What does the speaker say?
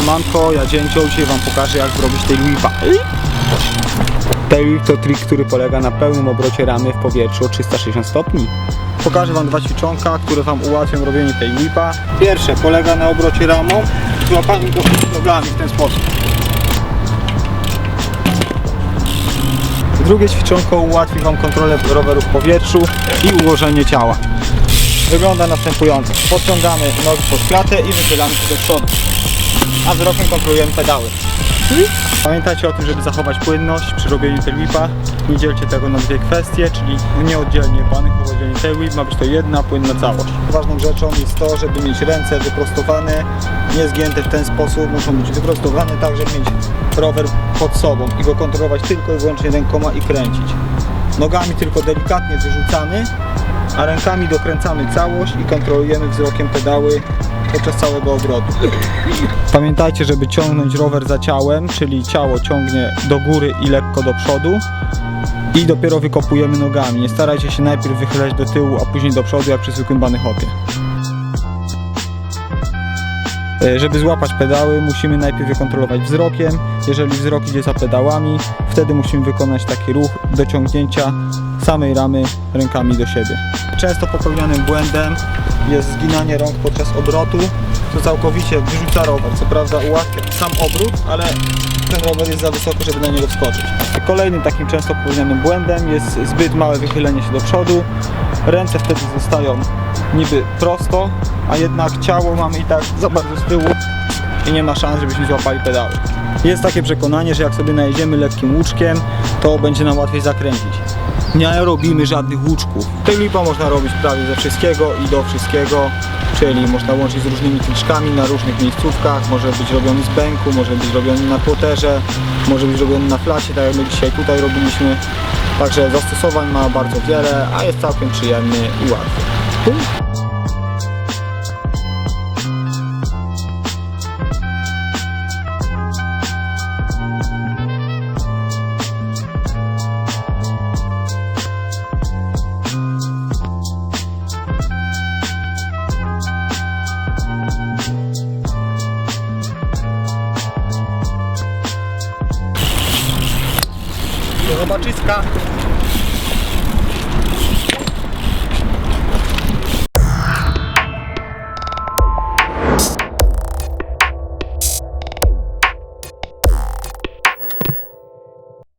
Siemanko, ja Dzięcioł, dzisiaj Wam pokażę jak zrobić tail whipa. Tail to trik, który polega na pełnym obrocie ramy w powietrzu o 360 stopni. Pokażę Wam dwa ćwiczonka, które Wam ułatwią robienie tail whipa. Pierwsze polega na obrocie ramą z łapami go nogami w ten sposób. Drugie ćwiczonko ułatwi Wam kontrolę roweru w powietrzu i ułożenie ciała. Wygląda następująco. Podciągamy nogi pod klatę i wychylamy się do przodu. A wzrokiem kontrolujemy pedały. Pamiętajcie o tym, żeby zachować płynność przy robieniu tailwhipa. Nie dzielcie tego na dwie kwestie, czyli nieoddzielnie banych powodzenie tailwhip ma być to jedna płynna całość. Ważną rzeczą jest to, żeby mieć ręce wyprostowane, nie zgięte w ten sposób, muszą być wyprostowane tak, żeby mieć rower pod sobą i go kontrolować tylko i wyłącznie rękoma i kręcić. Nogami tylko delikatnie wyrzucamy, a rękami dokręcamy całość i kontrolujemy wzrokiem pedały podczas całego obrotu. Pamiętajcie, żeby ciągnąć rower za ciałem, czyli ciało ciągnie do góry i lekko do przodu i dopiero wykopujemy nogami. Nie starajcie się najpierw wychylać do tyłu, a później do przodu jak przy zwykłym banyhopie. E, Żeby złapać pedały, musimy najpierw je kontrolować wzrokiem. Jeżeli wzrok idzie za pedałami, wtedy musimy wykonać taki ruch dociągnięcia samej ramy rękami do siebie. Często popełnianym błędem jest zginanie rąk podczas obrotu, co całkowicie wyrzuca rower. Co prawda ułatwia sam obrót, ale ten rower jest za wysoko, żeby na niego wskoczyć. Kolejnym takim często popełnianym błędem jest zbyt małe wychylenie się do przodu. Ręce wtedy zostają niby prosto, a jednak ciało mamy i tak za bardzo z tyłu i nie ma szans, żebyśmy złapali pedały. Jest takie przekonanie, że jak sobie najedziemy lekkim łuczkiem, to będzie nam łatwiej zakręcić. Nie robimy żadnych łuczków. Tailwipa można robić prawie ze wszystkiego i do wszystkiego, czyli można łączyć z różnymi kliczkami na różnych miejscówkach, może być robiony z bęku, może być robiony na płoterze, może być robiony na flacie, tak jak my dzisiaj tutaj robiliśmy. Także zastosowań ma bardzo wiele, a jest całkiem przyjemny i łatwy. Zobaczyska.